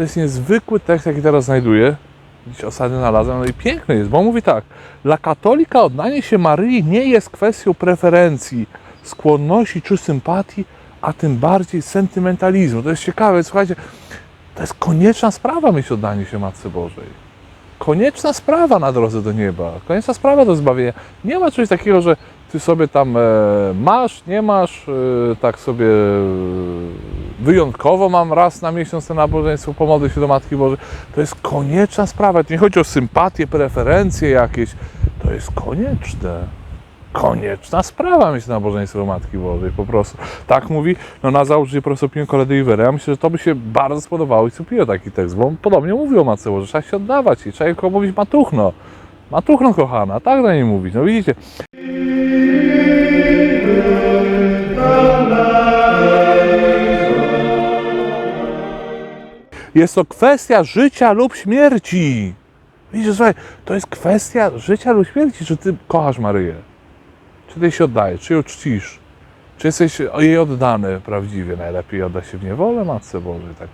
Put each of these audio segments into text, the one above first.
To jest niezwykły tekst, jaki teraz znajduję. Dziś ostatnio znalazłem, no i piękny jest, bo mówi tak. Dla katolika oddanie się Maryi nie jest kwestią preferencji, skłonności czy sympatii, a tym bardziej sentymentalizmu. To jest ciekawe, słuchajcie, to jest konieczna sprawa mieć oddanie się Matce Bożej. Konieczna sprawa na drodze do nieba, konieczna sprawa do zbawienia. Nie ma czegoś takiego, że ty sobie tam e, masz, nie masz, e, tak sobie e, wyjątkowo mam raz na miesiąc to nabożeństwo, pomodlę się do Matki Bożej. To jest konieczna sprawa. To nie chodzi o sympatię, preferencje jakieś. To jest konieczne konieczna sprawa mieć nabożeństwo Matki Bożej, po prostu. Tak mówi, no na założenie profesor Pino Coledy Rivera. Ja myślę, że to by się bardzo spodobało i Supio taki tekst, bo on podobnie mówił o Matce Bożej, trzeba się oddawać i trzeba tylko mówić matuchno. Matuchno kochana, tak na niej mówić. No widzicie, jest to kwestia życia lub śmierci. Widzisz, słuchaj, to jest kwestia życia lub śmierci, czy ty kochasz Maryję. Czy ty się oddajesz, czy ją czcisz, czy jesteś jej oddany prawdziwie. Najlepiej odda się w niewolę Matce Bożej, tak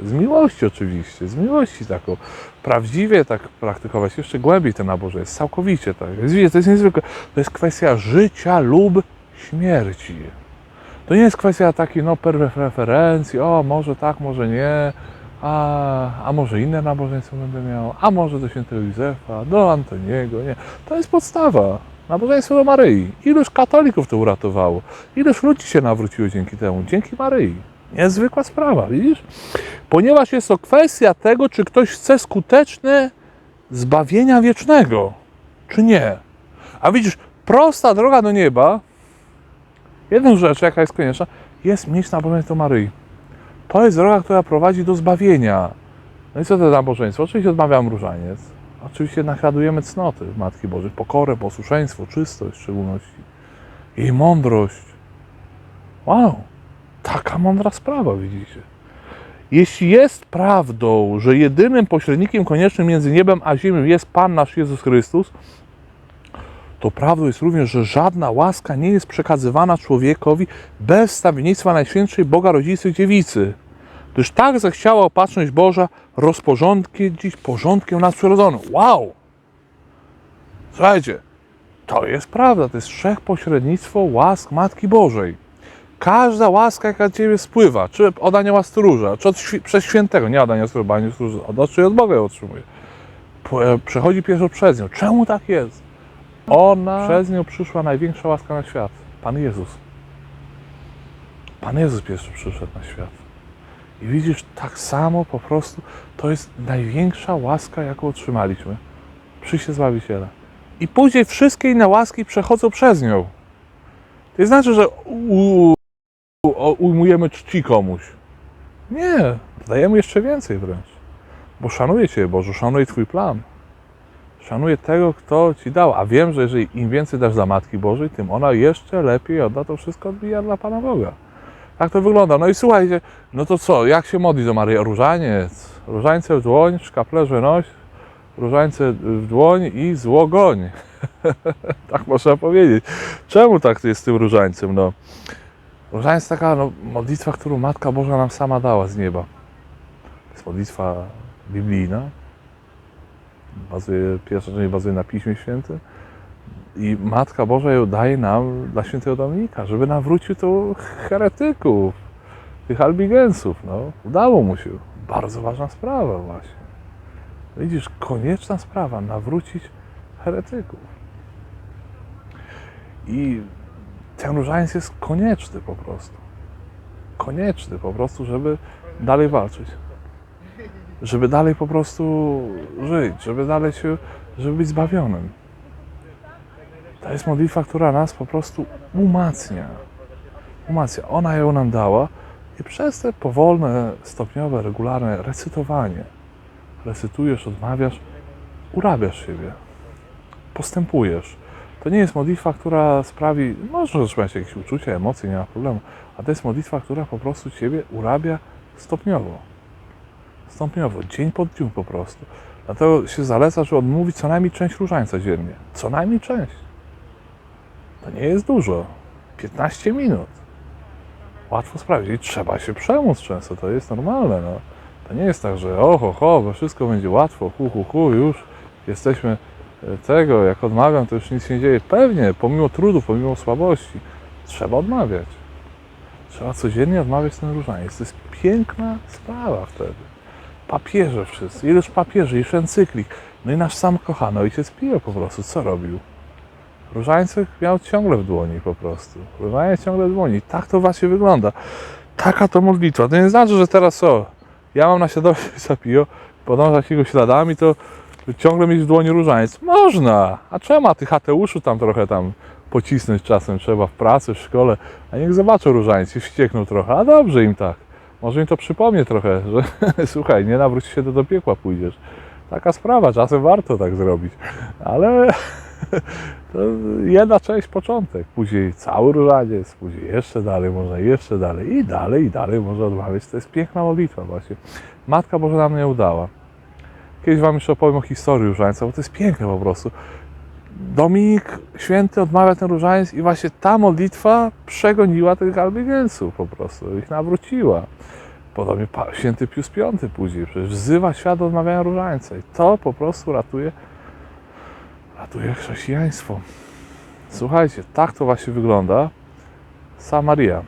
e, z miłości oczywiście, z miłości taką. Prawdziwie tak praktykować, jeszcze głębiej ten nabożeństwo, całkowicie tak. Jest, widzicie, to jest niezwykłe. To jest kwestia życia lub śmierci. To nie jest kwestia takiej, no, preferencji, o, może tak, może nie, a, a może inne nabożeństwo będę miał, a może do świętego Józefa, do Antoniego, nie. To jest podstawa. Nabożeństwo do Maryi. Iluż katolików to uratowało? Iluż ludzi się nawróciło dzięki temu? Dzięki Maryi. Niezwykła sprawa, widzisz? Ponieważ jest to kwestia tego, czy ktoś chce skuteczne zbawienia wiecznego, czy nie. A widzisz, prosta droga do nieba, jedną rzecz, jaka jest konieczna, jest mieć nabożeństwo Maryi. To jest droga, która prowadzi do zbawienia. No i co to nabożeństwo? Oczywiście odmawiam różaniec. Oczywiście naśladujemy cnoty Matki Bożej, pokorę, posłuszeństwo, czystość w szczególności. Jej mądrość. Wow, taka mądra sprawa, widzicie. Jeśli jest prawdą, że jedynym pośrednikiem koniecznym między niebem a ziemią jest Pan nasz Jezus Chrystus, to prawdą jest również, że żadna łaska nie jest przekazywana człowiekowi bez stawiennictwa Najświętszej Boga Rodzicy Dziewicy. Gdyż tak zechciała opatrzność Boża rozporządkić porządkiem nadprzyrodzonym. Wow! Słuchajcie, to jest prawda, to jest wszechpośrednictwo łask Matki Bożej. Każda łaska, jaka do Ciebie spływa, czy od anioła stróża, czy od, przez świętego, nie od anioła stróża, od, od Boga ją otrzymuje. E, Przechodzi pierwszy przez nią. Czemu tak jest? Ona, przez nią przyszła największa łaska na świat. Pan Jezus. Pan Jezus pierwszy przyszedł na świat. I widzisz, tak samo po prostu to jest największa łaska, jaką otrzymaliśmy. Przyjście Zbawiciela. I później wszystkie inne łaski przechodzą przez nią. To nie znaczy, że u, u, ujmujemy czci komuś. Nie, dajemy jeszcze więcej wręcz. Bo szanuję Cię, Boże, szanuję Twój plan. Szanuję tego, kto Ci dał. A wiem, że jeżeli im więcej dasz za Matki Bożej, tym ona jeszcze lepiej odda to wszystko odbija dla Pana Boga. Tak to wygląda. No i słuchajcie, no to co, jak się modli do Maryi? Różaniec. Różańce w dłoń, szkaplerze noś, różańce w dłoń i zło goń. tak można powiedzieć. Czemu tak jest z tym różańcem? No, różaniec taka no, modlitwa, którą Matka Boża nam sama dała z nieba. To jest modlitwa biblijna. Bazuje, pierwsza część bazuje na Piśmie Świętym. I Matka Boża ją daje nam dla świętego Dominika, żeby nawrócił to heretyków, tych albigensów. No, udało mu się. Bardzo ważna sprawa właśnie. Widzisz, konieczna sprawa, nawrócić heretyków. I ten różaniec jest konieczny po prostu. Konieczny po prostu, żeby dalej walczyć. Żeby dalej po prostu żyć, żeby dalej się, żeby być zbawionym. To jest modlitwa, która nas po prostu umacnia. Umacnia. Ona ją nam dała i przez te powolne, stopniowe, regularne recytowanie recytujesz, odmawiasz, urabiasz siebie. Postępujesz. To nie jest modlitwa, która sprawi, może otrzymać jakieś uczucia, emocje, nie ma problemu, a to jest modlitwa, która po prostu Ciebie urabia stopniowo. Stopniowo, dzień po dniu po prostu. Dlatego się zaleca, żeby odmówić co najmniej część różańca dziennie. Co najmniej część. To nie jest dużo. 15 minut. Łatwo sprawdzić. Trzeba się przemóc często, to jest normalne. No. To nie jest tak, że oho, ho, bo wszystko będzie łatwo, hu, hu, hu, już jesteśmy e, tego, jak odmawiam, to już nic się nie dzieje. Pewnie, pomimo trudu, pomimo słabości, trzeba odmawiać. Trzeba codziennie odmawiać ten różaniec. To jest piękna sprawa wtedy. Papieże wszyscy, ileż papieży, ileż encyklik. No i nasz sam kochany ojciec Pio po prostu, co robił? Różańcek miał ciągle w dłoni po prostu. Różaniec ciągle w dłoni. Tak to właśnie wygląda. Taka to modlitwa. To nie znaczy, że teraz o, ja mam naśladować ojca Pio, podążać jego śladami, to ciągle mieć w dłoni różaniec. Można! A czemu a tych ateuszu tam trochę tam pocisnąć czasem trzeba w pracy, w szkole, a niech zobaczą różaniec i wściekną trochę. A dobrze im tak. Może im to przypomnie trochę, że słuchaj, nie nawróć się, to do piekła pójdziesz. Taka sprawa, czasem warto tak zrobić. Ale to jedna część, początek. Później cały różaniec, później jeszcze dalej, można jeszcze dalej i dalej, i dalej można odmawiać. To jest piękna modlitwa właśnie. Matka Boże nam nie udała. Kiedyś Wam jeszcze opowiem o historii różańca, bo to jest piękne po prostu. Dominik Święty odmawia ten różaniec i właśnie ta modlitwa przegoniła tych albigienców po prostu, ich nawróciła. Podobnie święty Pius V później, przecież wzywa świat do odmawiania różańca i to po prostu ratuje, ratuje chrześcijaństwo. Słuchajcie, tak to właśnie wygląda Samaria.